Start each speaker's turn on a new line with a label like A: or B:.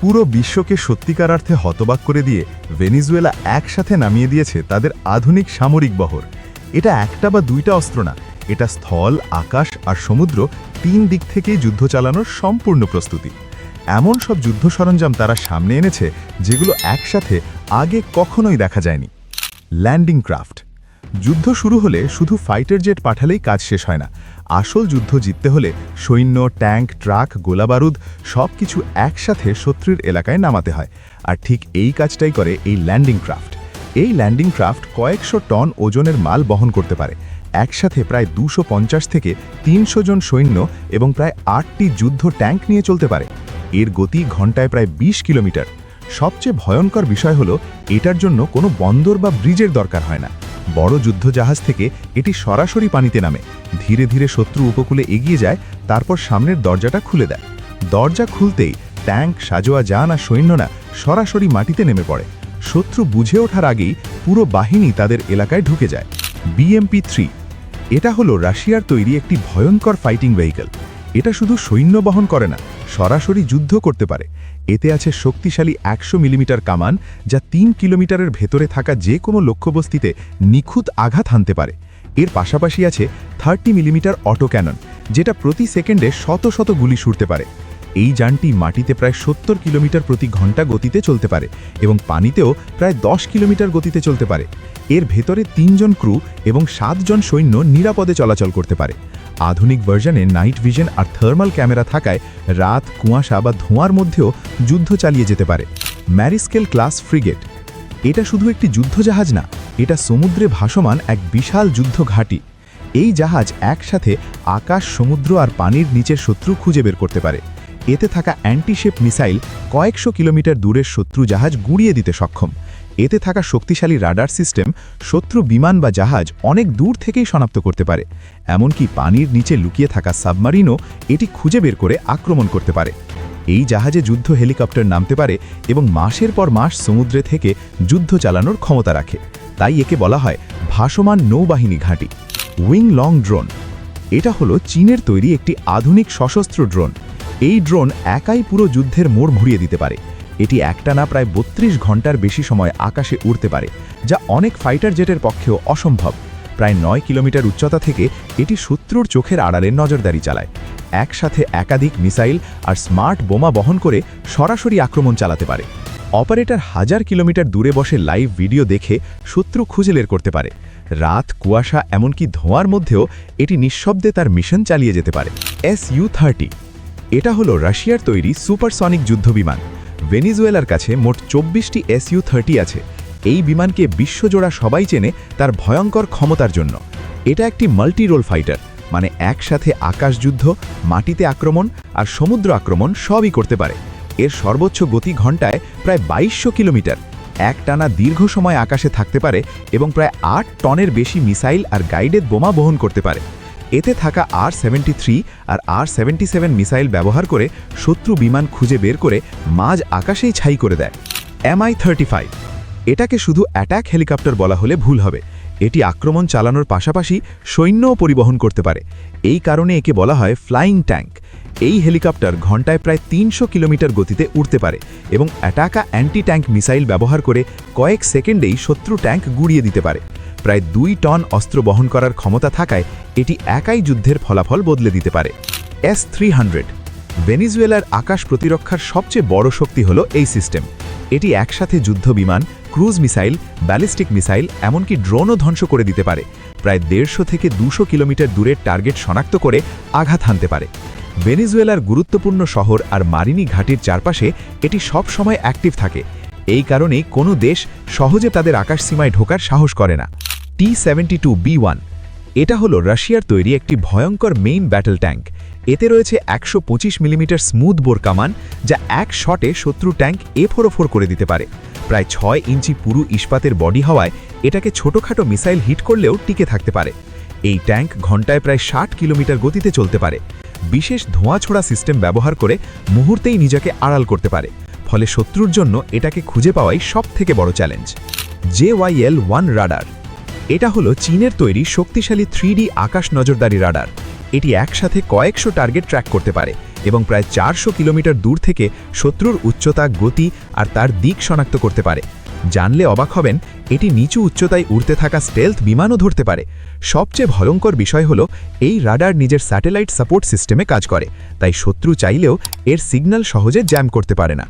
A: পুরো বিশ্বকে সত্যিকার অর্থে হতবাক করে দিয়ে ভেনিজুয়েলা একসাথে নামিয়ে দিয়েছে তাদের আধুনিক সামরিক বহর। এটা একটা বা দুইটা অস্ত্র না, এটা স্থল, আকাশ আর সমুদ্র তিন দিক থেকেই যুদ্ধ চালানোর সম্পূর্ণ প্রস্তুতি। এমন সব যুদ্ধ সরঞ্জাম তারা সামনে এনেছে যেগুলো একসাথে আগে কখনোই দেখা যায়নি। ল্যান্ডিং ক্রাফট যুদ্ধ শুরু হলে শুধু ফাইটার জেট পাঠালেই কাজ শেষ হয় না। আসল যুদ্ধ জিততে হলে সৈন্য ট্যাঙ্ক ট্রাক গোলাবারুদ সব কিছু একসাথে শত্রুর এলাকায় নামাতে হয়। আর ঠিক এই কাজটাই করে এই ল্যান্ডিং ক্রাফট এই ল্যান্ডিং ক্রাফট কয়েকশো টন ওজনের মাল বহন করতে পারে। একসাথে প্রায় দুশো থেকে তিনশো জন সৈন্য এবং প্রায় আটটি যুদ্ধ ট্যাঙ্ক নিয়ে চলতে পারে। এর গতি ঘন্টায় প্রায় ২০ কিলোমিটার। সবচেয়ে ভয়ঙ্কর বিষয় হলো, এটার জন্য কোনো বন্দর বা ব্রিজের দরকার হয় না। বড় যুদ্ধজাহাজ থেকে এটি সরাসরি পানিতে নামে। ধীরে ধীরে শত্রু উপকূলে এগিয়ে যায়, তারপর সামনের দরজাটা খুলে দেয়। দরজা খুলতেই ট্যাঙ্ক সাজোয়া যান আর সৈন্যরা সরাসরি মাটিতে নেমে পড়ে। শত্রু বুঝে ওঠার আগেই পুরো বাহিনী তাদের এলাকায় ঢুকে যায়। বিএমপি থ্রি এটা হলো রাশিয়ার তৈরি একটি ভয়ঙ্কর ফাইটিং ভেহিকল এটা শুধু সৈন্য বহন করে না, সরাসরি যুদ্ধ করতে পারে। এতে আছে শক্তিশালী একশো মিলিমিটার কামান যা তিন কিলোমিটারের ভেতরে থাকা যে কোনো লক্ষ্যবস্তিতে নিখুঁত আঘাত হানতে পারে। এর পাশাপাশি আছে থার্টি মিলিমিটার অটো ক্যানন যেটা প্রতি সেকেন্ডে শত শত গুলি ছুটতে পারে। এই যানটি মাটিতে প্রায় সত্তর কিলোমিটার প্রতি ঘণ্টা গতিতে চলতে পারে এবং পানিতেও প্রায় দশ কিলোমিটার গতিতে চলতে পারে। এর ভেতরে তিনজন ক্রু এবং সাতজন সৈন্য নিরাপদে চলাচল করতে পারে। আধুনিক ভার্জনে নাইট ভিশন আর থার্মাল ক্যামেরা থাকায় রাত, কুয়াশা বা ধোঁয়ার মধ্যেও যুদ্ধ চালিয়ে যেতে পারে। ম্যারিস্কেল ক্লাস ফ্রিগেট। এটা শুধু একটি যুদ্ধজাহাজ না, এটা সমুদ্রে ভাসমান এক বিশাল যুদ্ধ ঘাঁটি। এই জাহাজ একসাথে আকাশ, সমুদ্র আর পানির নিচের শত্রু খুঁজে বের করতে পারে। এতে থাকা অ্যান্টিশেপ মিসাইল কয়েকশো কিলোমিটার দূরের শত্রু জাহাজ গুঁড়িয়ে দিতে সক্ষম। এতে থাকা শক্তিশালী রাডার সিস্টেম শত্রু বিমান বা জাহাজ অনেক দূর থেকেই শনাক্ত করতে পারে। এমনকি পানির নিচে লুকিয়ে থাকা সাবমারিনও এটি খুঁজে বের করে আক্রমণ করতে পারে। এই জাহাজে যুদ্ধ হেলিকপ্টার নামতে পারে এবং মাসের পর মাস সমুদ্রে থেকে যুদ্ধ চালানোর ক্ষমতা রাখে। তাই একে বলা হয় ভাসমান নৌবাহিনী ঘাঁটি উইং লং ড্রোন। এটা হলো চীনের তৈরি একটি আধুনিক সশস্ত্র ড্রোন। এই ড্রোন একাই পুরো যুদ্ধের মোড় ঘুরিয়ে দিতে পারে। এটি একটানা প্রায় বত্রিশ ঘণ্টার বেশি সময় আকাশে উড়তে পারে, যা অনেক ফাইটার জেটের পক্ষেও অসম্ভব। প্রায় নয় কিলোমিটার উচ্চতা থেকে এটি শত্রুর চোখের আড়ালে নজরদারি চালায়। একসাথে একাধিক মিসাইল আর স্মার্ট বোমা বহন করে সরাসরি আক্রমণ চালাতে পারে। অপারেটর হাজার কিলোমিটার দূরে বসে লাইভ ভিডিও দেখে শত্রু খুঁজে বের করতে পারে। রাত, কুয়াশা, এমনকি ধোঁয়ার মধ্যেও এটি নিঃশব্দে তার মিশন চালিয়ে যেতে পারে। এস ইউ থার্টি এটা হলো রাশিয়ার তৈরি সুপারসনিক যুদ্ধবিমান। ভেনিজুয়েলার কাছে মোট চব্বিশটি এসইউ থার্টি আছে। এই বিমানকে বিশ্বজোড়া সবাই চেনে তার ভয়ঙ্কর ক্ষমতার জন্য। এটা একটি মাল্টি রোল ফাইটার মানে একসাথে আকাশযুদ্ধ, মাটিতে আক্রমণ আর সমুদ্র আক্রমণ সবই করতে পারে। এর সর্বোচ্চ গতি ঘন্টায় প্রায় বাইশশো কিলোমিটার। একটানা দীর্ঘ সময় আকাশে থাকতে পারে এবং প্রায় আট টনের বেশি মিসাইল আর গাইডেড বোমা বহন করতে পারে। এতে থাকা আর সেভেন্টি থ্রি আর আর সেভেন্টি সেভেন মিসাইল ব্যবহার করে শত্রু বিমান খুঁজে বের করে মাঝ আকাশেই ছাই করে দেয়। এমআই থার্টি ফাইভ এটাকে শুধু অ্যাটাক হেলিকপ্টার বলা হলে ভুল হবে। এটি আক্রমণ চালানোর পাশাপাশি সৈন্যও পরিবহন করতে পারে। এই কারণে একে বলা হয় ফ্লাইং ট্যাঙ্ক এই হেলিকপ্টার ঘন্টায় প্রায় তিনশো কিলোমিটার গতিতে উড়তে পারে এবং অ্যাটাকা অ্যান্টি ট্যাঙ্ক মিসাইল ব্যবহার করে কয়েক সেকেন্ডেই শত্রু ট্যাঙ্ক গুড়িয়ে দিতে পারে। প্রায় দুই টন অস্ত্র বহন করার ক্ষমতা থাকায় এটি একাই যুদ্ধের ফলাফল বদলে দিতে পারে। এস থ্রি ভেনিজুয়েলার আকাশ প্রতিরক্ষার সবচেয়ে বড় শক্তি হল এই সিস্টেম। এটি একসাথে যুদ্ধ বিমান, ক্রুজ মিসাইল, ব্যালিস্টিক মিসাইল, এমনকি ড্রোনও ধ্বংস করে দিতে পারে। প্রায় দেড়শো থেকে দুশো কিলোমিটার দূরের টার্গেট শনাক্ত করে আঘাত হানতে পারে। ভেনিজুয়েলার গুরুত্বপূর্ণ শহর আর মারিনি ঘাটির চারপাশে এটি সব সময় অ্যাক্টিভ থাকে। এই কারণেই কোনো দেশ সহজে তাদের আকাশ সীমায় ঢোকার সাহস করে না। T seventy two B one এটা হলো রাশিয়ার তৈরি একটি ভয়ঙ্কর মেইন ব্যাটল ট্যাঙ্ক এতে রয়েছে একশো পঁচিশ মিলিমিটার স্মুথ বোর কামান, যা এক শটে শত্রু ট্যাঙ্ক এ এফোরোফোর করে দিতে পারে। প্রায় ছয় ইঞ্চি পুরু ইস্পাতের বডি হওয়ায় এটাকে ছোটখাটো মিসাইল হিট করলেও টিকে থাকতে পারে। এই ট্যাঙ্ক ঘন্টায় প্রায় ষাট কিলোমিটার গতিতে চলতে পারে। বিশেষ ধোঁয়া ছোড়া সিস্টেম ব্যবহার করে মুহূর্তেই নিজেকে আড়াল করতে পারে। ফলে শত্রুর জন্য এটাকে খুঁজে পাওয়াই সব থেকে বড় challenge J Y L one radar. এটা হলো চীনের তৈরি শক্তিশালী থ্রি আকাশ নজরদারি রাডার।
B: এটি একসাথে কয়েকশো টার্গেট ট্র্যাক করতে পারে এবং প্রায় চারশো কিলোমিটার দূর থেকে শত্রুর উচ্চতা, গতি আর তার দিক শনাক্ত করতে পারে। জানলে অবাক হবেন, এটি নিচু উচ্চতায় উড়তে থাকা স্টেলথ বিমানও ধরতে পারে। সবচেয়ে ভয়ঙ্কর বিষয় হল, এই রাডার নিজের স্যাটেলাইট সাপোর্ট সিস্টেমে কাজ করে, তাই শত্রু চাইলেও এর সিগন্যাল সহজে জ্যাম করতে পারে না।